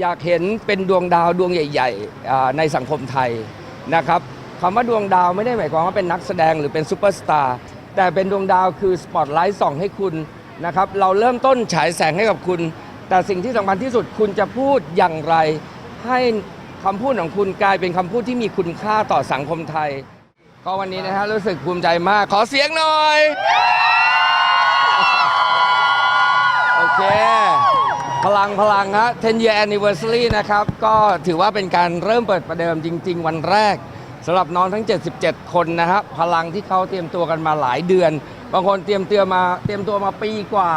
อยากเห็นเป็นดวงดาวดวงใหญ่ๆในสังคมไทยนะครับคำว่าดวงดาวไม่ได้หมายความว่าเป็นนักแสดงหรือเป็นซูเปอร์สตาร์แต่เป็นดวงดาวคือสปอตไลท์ส่องให้คุณนะครับเราเริ่มต้นฉายแสงให้กับคุณ แต่สิ่งที่สำคัญที่สุดคุณจะพูดอย่างไร ให้คำพูดของคุณกลายเป็นคำพูดที่มีคุณค่าต่อสังคมไทย ก็วันนี้นะฮะรู้สึกภูมิใจมากขอเสียงหน่อย โอเค พลังพลังฮะ10 year anniversary นะครับ ก็ถือว่าเป็นการเริ่มเปิดประเดิมจริง ๆ วันแรกสำหรับน้องทั้ง 77 คนนะฮะพลังที่เขาเตรียมตัวกันมาหลายเดือน บางคนเตรียมตัวมาเตรียมตัวมาปีกว่า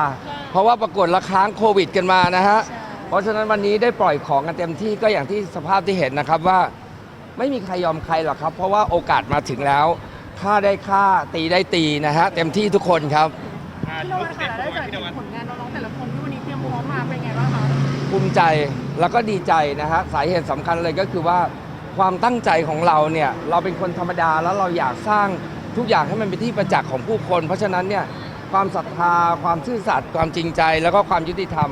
เพราะว่าประกวดละค้างโควิดกันมานะฮะเพราะฉะนั้นวันนี้ได้ปล่อยของกันเต็มที่ก็อย่างที่สภาพที่เห็นนะครับว่า ไม่มีใครยอมใครหรอกครับ เพราะว่าโอกาสมาถึงแล้วค่าได้ค่าตีได้ตีนะฮะเต็มที่ทุกคนครับ พี่นวัดค่ะแล้วได้จากผลงานน้อง ภูมิใจแล้วก็ดีใจนะฮะสาเหตุสำคัญเลยก็คือว่าความตั้งใจของเราเนี่ยเราเป็นคนธรรมดาแล้วเราอยากสร้างทุกอย่างให้มันเป็นที่ประจักษ์ของผู้คน เพราะฉะนั้นเนี่ยความศรัทธา ความซื่อสัตย์ความจริงใจ แล้วก็ความยุติธรรม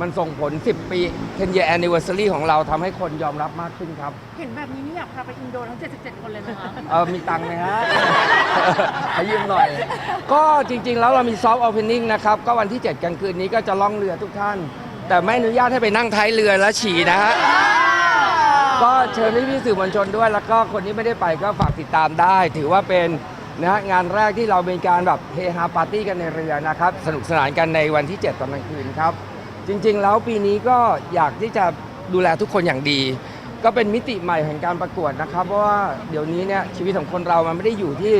มันส่งผล 10 ปี 10 year anniversary ของเราทำให้คนยอมรับมากขึ้นครับ เห็นแบบนี้นี่อยากพาไปอินโดทั้ง 77 คนเลยไหมคะเออมีตังค์ไหมฮะขยืมหน่อย ก็จริง ๆ แล้วเรามีซอฟต์โอเพนนิ่งนะครับ ก็วันที่ 7 กลางคืนนี้ก็จะล่องเรือทุกท่าน แต่ไม่อนุญาตให้ไปนั่งท้ายเรือแล้วฉี่นะฮะก็เชิญพี่ๆสื่อมวลชนด้วย แล้วก็คนที่ไม่ได้ไปก็ฝากติดตามได้ ถือว่าเป็นนะฮะงานแรกที่เราเป็นการแบบเฮฮาปาร์ตี้กันในเรือนะครับ สนุกสนานกันในวันที่ 7 ตอนกลางคืนครับ จริงๆ แล้วปีนี้ก็อยากที่จะดูแลทุกคนอย่างดี ก็เป็นมิติใหม่แห่งการประกวดนะครับ เพราะว่าเดี๋ยวนี้เนี่ยชีวิตของคนเรามันไม่ได้อยู่ที่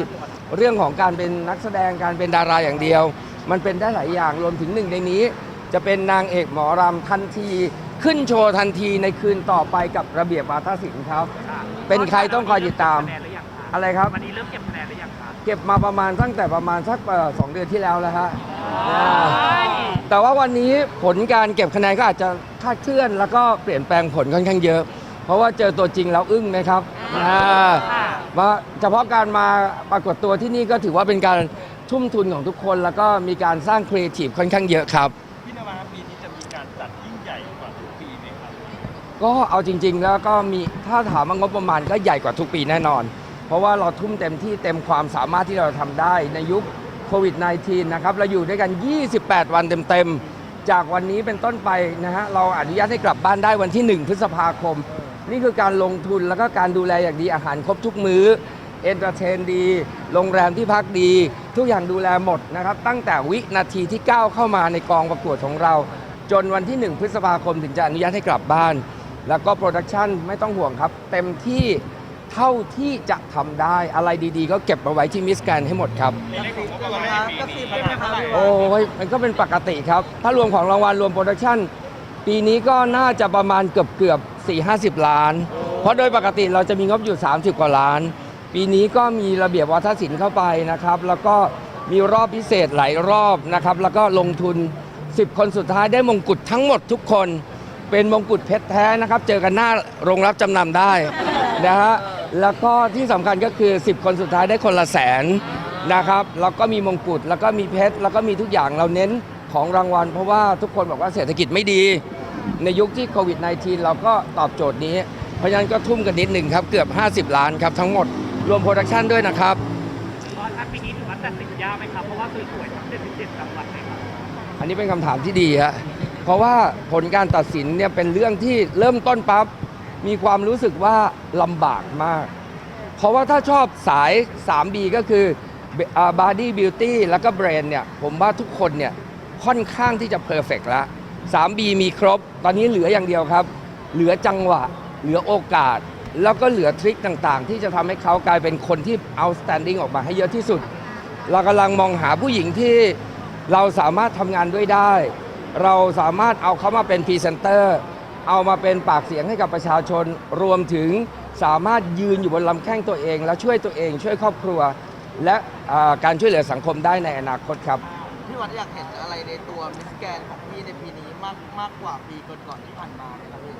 เรื่องของการเป็นนักแสดงการเป็นดาราอย่างเดียว มันเป็นได้หลายอย่างรวมถึงหนึ่งในนี้ จะเป็นนางเอกหมอรำทันที ขึ้นโชว์ทันทีในคืนต่อไปกับระเบียบวาทศิลป์ครับ เป็นใครต้องคอยติดตามคะแนนหรือยังคะอะไรครับ วันนี้เริ่มเก็บคะแนนหรือยังคะเก็บมาประมาณตั้งแต่ประมาณสักเอ่อสองเดือนที่แล้วแล้วฮะอ่าแต่ว่าวันนี้ผลการเก็บคะแนนก็อาจจะคลาดเคลื่อน แล้วก็เปลี่ยนแปลงผลค่อนข้างเยอะ เพราะว่าเจอตัวจริงแล้วอึ้งไหมครับอ่าว่าเฉพาะการมาปรากฏตัวที่นี่ก็ถือว่าเป็นการทุ่มทุนของทุกคน แล้วก็มีการสร้างครีเอทีฟค่อนข้างเยอะครับ ก็เอาจริง ๆ แล้วก็มีถ้าถามว่างบประมาณก็ใหญ่กว่าทุกปีแน่นอน เพราะว่าเราทุ่มเต็มที่เต็มความสามารถที่เราทำได้ในยุคโควิด -19 นะครับเราอยู่ด้วยกัน 28 วันเต็มๆ จากวันนี้เป็นต้นไปนะฮะเราอนุญาตให้กลับบ้านได้วันที่ 1 พฤษภาคม นี่คือการลงทุนแล้วก็การดูแลอย่างดีอาหารครบทุกมื้อเอนเตอร์เทนดี โรงแรมที่พักดี ทุกอย่างดูแลหมดนะครับ ตั้งแต่วินาทีที่ก้าวเข้ามาในกองประกวดของเรา จนวันที่ 1 พฤษภาคมถึงจะอนุญาตให้กลับบ้าน แล้วก็โปรดักชันไม่ต้องห่วงครับ เต็มที่เท่าที่จะทำได้อะไรดีๆ ก็เก็บมาไว้ที่มิสแกรนให้หมดครับในเรื่องของงบประมาณในปีนี้ประมาณเท่าไหร่โอ้ยมันก็เป็นปกติครับ ถ้ารวมของรางวัลรวมโปรดักชันปีนี้ก็น่าจะประมาณเกือบเกือบ4 50 ล้าน เพราะโดยปกติเราจะมีงบอยู่ 30 กว่าล้าน ปีนี้ก็มีระเบียบวัฒนศิลป์เข้าไปนะครับ แล้วก็มีรอบพิเศษหลายรอบนะครับ แล้วก็ลงทุน 10 คนสุดท้ายได้มงกุฎทั้งหมดทุกคน เป็นมงกุฎเพชรแท้นะครับ เจอกันหน้าโรงรับจำนำได้นะฮะแล้วก็ที่สำคัญก็คือ 10 คนสุดท้ายได้คนละแสนนะครับแล้วก็มีมงกุฎแล้วก็มีเพชรแล้วก็มีทุกอย่างเราเน้นของรางวัล เพราะว่าทุกคนบอกว่าเศรษฐกิจไม่ดี ในยุคที่โควิด -19 เราก็ตอบโจทย์นี้ เพราะฉะนั้นก็ทุ่มกันนิดหนึ่งครับเกือบ 50 ล้านครับทั้งหมดรวมโปรดักชันด้วยนะครับตอนปีนี้ถือว่าตัดสินยากไหมครับ เพราะว่าสวยๆทั้ง77จังหวัดเลยครับอันนี้เป็นคำถามที่ดีฮะ เพราะว่าผลการตัดสินเนี่ยเป็นเรื่องที่เริ่มต้นปั๊บมีความรู้สึกว่าลำบากมาก เพราะว่าถ้าชอบสาย 3B ก็คือบาร์ดี้บิวตี้แล้วก็เบรนเนี่ยผมว่าทุกคนเนี่ยค่อนข้างที่จะเพอร์เฟกแล้ว 3B มีครบ ตอนนี้เหลืออย่างเดียวครับ เหลือจังหวะ เหลือโอกาส แล้วก็เหลือทริคต่างๆ ที่จะทำให้เขากลายเป็นคนที่ outstanding ออกมาให้เยอะที่สุด เรากำลังมองหาผู้หญิงที่เราสามารถทำงานด้วยได้ เราสามารถเอาเขามาเป็นพรีเซนเตอร์ เอามาเป็นปากเสียงให้กับประชาชน รวมถึงสามารถยืนอยู่บนลำแข้งตัวเอง และช่วยตัวเอง ช่วยครอบครัว และอ่าการช่วยเหลือสังคมได้ในอนาคตครับพี่วัดอยากเห็นอะไรในตัวมิสแกนของพี่ในปีนี้มากมากกว่าปีก่อนๆที่ผ่านมาไหมครับพี่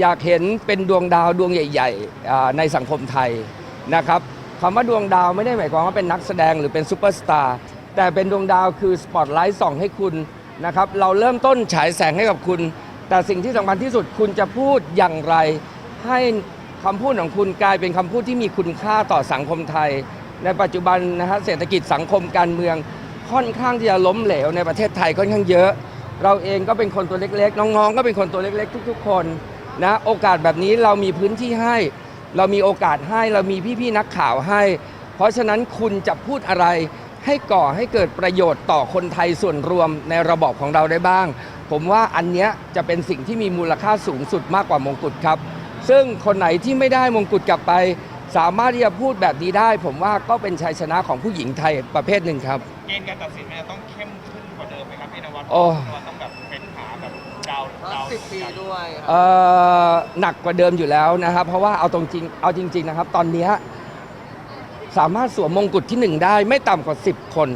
อยากเห็นเป็นดวงดาวดวงใหญ่ๆอ่าในสังคมไทยนะครับคำว่าดวงดาวไม่ได้หมายความว่าเป็นนักแสดงหรือเป็นซูเปอร์สตาร์แต่เป็นดวงดาวคือสปอตไลท์ส่องให้คุณ นะครับเราเริ่มต้นฉายแสงให้กับคุณ แต่สิ่งที่สำคัญที่สุดคุณจะพูดอย่างไร ให้คำพูดของคุณกลายเป็นคำพูดที่มีคุณค่าต่อสังคมไทย ในปัจจุบันนะฮะเศรษฐกิจสังคมการเมืองค่อนข้างที่จะล้มเหลวในประเทศไทยค่อนข้างเยอะ เราเองก็เป็นคนตัวเล็กๆ น้องๆ ก็เป็นคนตัวเล็กๆ ทุก ๆ คนนะโอกาสแบบนี้เรามีพื้นที่ให้ เรามีโอกาสให้เรามีพี่ๆนักข่าวให้ เพราะฉะนั้นคุณจะพูดอะไร ให้ก่อให้เกิดประโยชน์ต่อคนไทยส่วนรวมในระบอบของเราได้บ้าง ผมว่าอันเนี้ยจะเป็นสิ่งที่มีมูลค่าสูงสุดมากกว่ามงกุฎครับ ซึ่งคนไหนที่ไม่ได้มงกุฎกลับไป สามารถที่จะพูดแบบนี้ได้ ผมว่าก็เป็นชัยชนะของผู้หญิงไทยประเภทหนึ่งครับ เกณฑ์การตัดสินมันจะต้องเข้มขึ้นกว่าเดิมไหมครับพี่นวัดโอ้พี่นวัดต้องแบบเป็นหาแบบดาวแล้วดาวสิบปีด้วยครับ เอ่อหนักกว่าเดิมอยู่แล้วนะครับ เพราะว่าเอาตรงจริงเอาจริง ๆนะครับ ตอนเนี้ย สามารถสวมมงกุฎที่หนึ่งได้ไม่ต่ำกว่า 10 คน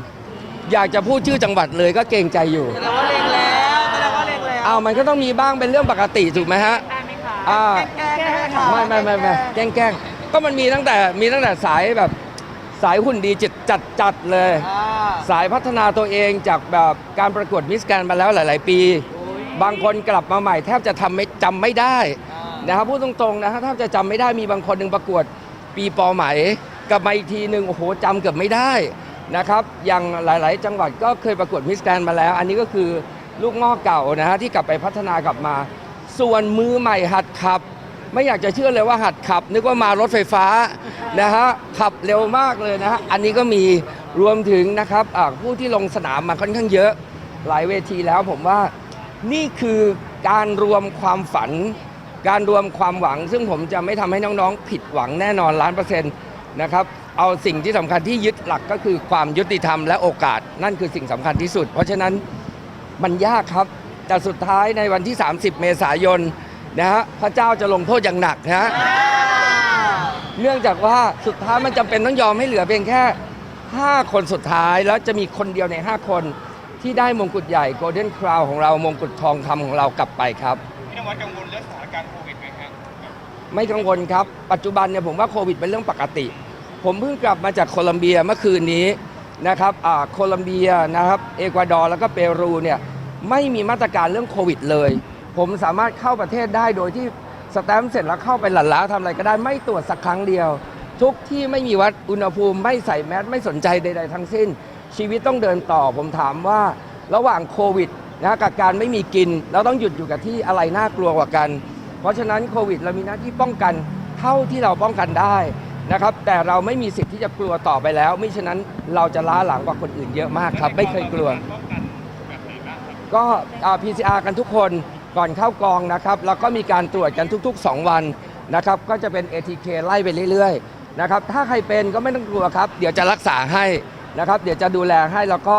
อยากจะพูดชื่อจังหวัดเลยก็เกรงใจอยู่แสดงว่าเล็งแล้วแสดงว่าเล็งแล้วเอามันก็ต้องมีบ้างเป็นเรื่องปกติถูกไหมฮะได้ไหมคะอ่าแกล้งๆนะคะไม่ไม่ไม่ไม่แกล้งแกล้งก็มันมีตั้งแต่มีตั้งแต่สายแบบสายหุ่นดีจัดจัดจัดเลย อ่าสายพัฒนาตัวเองจากแบบการประกวดมิสแกรนด์มาแล้วหลาย ๆ ปี บางคนกลับมาใหม่แทบจะทำไม่จำไม่ได้อ่านนะครับพูดตรงๆนะฮะแทบจะจำไม่ได้มีบางคนหนึ่งประกวดปีปอไหม กลับมาอีกทีหนึ่งโอ้โหจำเกือบไม่ได้นะครับอย่างหลาย ๆ จังหวัดก็เคยประกวดมิสแกรนมาแล้ว อันนี้ก็คือลูกงอกเก่านะฮะที่กลับไปพัฒนากลับมา ส่วนมือใหม่หัดขับ ไม่อยากจะเชื่อเลยว่าหัดขับ นึกว่ามารถไฟฟ้านะฮะขับเร็วมากเลยนะฮะอันนี้ก็มีรวมถึงนะครับผู้ที่ลงสนามมาค่อนข้างเยอะหลายเวทีแล้วผมว่านี่คือการรวมความฝัน การรวมความหวัง ซึ่งผมจะไม่ทำให้น้อง ๆ ผิดหวังแน่นอนล้านเปอร์เซ็นต์ นะครับ เอาสิ่งที่สำคัญที่ยึดหลักก็คือความยุติธรรมและโอกาสนั่นคือสิ่งสำคัญที่สุด เพราะฉะนั้นมันยากครับ แต่สุดท้ายในวันที่ 30 เมษายนนะฮะพระเจ้าจะลงโทษอย่างหนักนะฮะเนื่องจากว่าสุดท้ายมันจำเป็นต้องยอมให้เหลือเพียงแค่ 5 คนสุดท้ายแล้วจะมีคนเดียวใน 5 คนที่ได้มงกุฎใหญ่ Golden Crown ของเรามงกุฎทองคำของเรากลับไปครับพี่นวัดกังวลเรื่องสถานการณ์โควิดไหมครับไม่กังวลครับ ปัจจุบันเนี่ยผมว่าโควิดเป็นเรื่องปกติ ผมเพิ่งกลับมาจากโคลัมเบียเมื่อคืนนี้นะครับโคลัมเบียนะครับ เอกวาดอร์แล้วก็เปรูเนี่ยไม่มีมาตรการเรื่องโควิดเลย ผมสามารถเข้าประเทศได้โดยที่สแตมป์เสร็จแล้วเข้าไปหลั่นล้าทำอะไรก็ได้ไม่ตรวจสักครั้งเดียว ทุกที่ไม่มีวัดอุณหภูมิไม่ใส่แมสไม่สนใจใด ๆ ทั้งสิ้น ชีวิตต้องเดินต่อผมถามว่าระหว่างโควิดนะกับการไม่มีกินเราต้องหยุดอยู่กับที่อะไรน่ากลัวกว่ากัน เพราะฉะนั้นโควิดเรามีหน้าที่ป้องกันเท่าที่เราป้องกันได้ นะครับ แต่เราไม่มีสิทธิ์ที่จะกลัวต่อไปแล้วไม่ฉะนั้นเราจะล้าหลังกว่าคนอื่นเยอะมากครับ ไม่เคยกลัวป้องกันแบบไหนบ้างครับก็อ่า PCR กันทุกคนก่อนเข้ากองนะครับแล้วก็มีการตรวจกันทุก ๆ 2 วันนะครับก็จะเป็น ATK ไล่ไปเรื่อยๆนะครับถ้าใครเป็นก็ไม่ต้องกลัวครับเดี๋ยวจะรักษาให้นะครับเดี๋ยวจะดูแลให้แล้วก็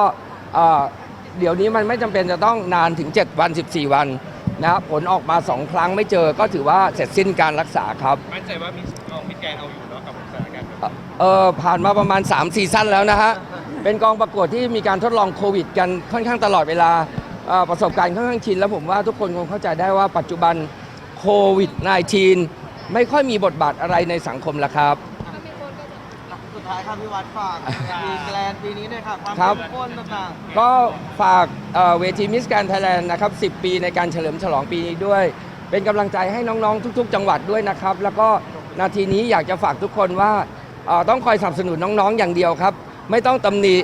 อ่าเดี๋ยวนี้มันไม่จำเป็นจะต้องนานถึง 7 วัน 14 วันนะครับผลออกมา 2 ครั้งไม่เจอก็ถือว่าเสร็จสิ้นการรักษาครับมั่นใจว่ามีเอามิดแกนเอาอยู่ เออผ่านมาประมาณ 3 ซีซั่นแล้วนะฮะ เป็นกองประกวดที่มีการทดลองโควิด กันค่อนข้างตลอดเวลาเอ่อประสบการณ์ค่อนข้างชิน แล้วผมว่าทุกคนคงเข้าใจได้ว่าปัจจุบันโควิด -19 ไม่ค่อยมีบทบาทอะไรในสังคมแล้วครับ สุดท้ายครับพี่วัดฝากมีแกลนปีนี้หน่อยค่ะความครับ เข้มข้นต่างก็ฝากเอ่อเวทีมิสแกรนไทยแลนด์นะครับ 10 ปีในการเฉลิมฉลองปีนี้ด้วย เป็นกำลังใจให้น้องๆ ทุก ๆ จังหวัดด้วยนะครับ แล้วก็นาทีนี้อยากจะฝากทุกคนว่าเอ่อ ต้องคอยสนับสนุนน้องๆ อย่างเดียวครับ ไม่ต้องตำหนิ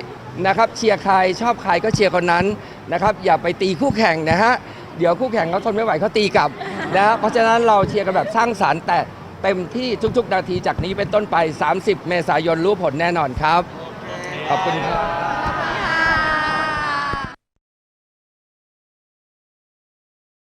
นะครับเชียร์ใครชอบใครก็เชียร์คนนั้นนะครับอย่าไปตีคู่แข่งนะฮะเดี๋ยวคู่แข่งเขาทนไม่ไหวเขาตีกลับนะเพราะฉะนั้นเราเชียร์กันแบบสร้างสารรค์แต่เต็มที่ทุกๆ นาทีจากนี้เป็นต้นไป 30 เมษายนรู้ผลแน่นอนครับ ขอบคุณครับ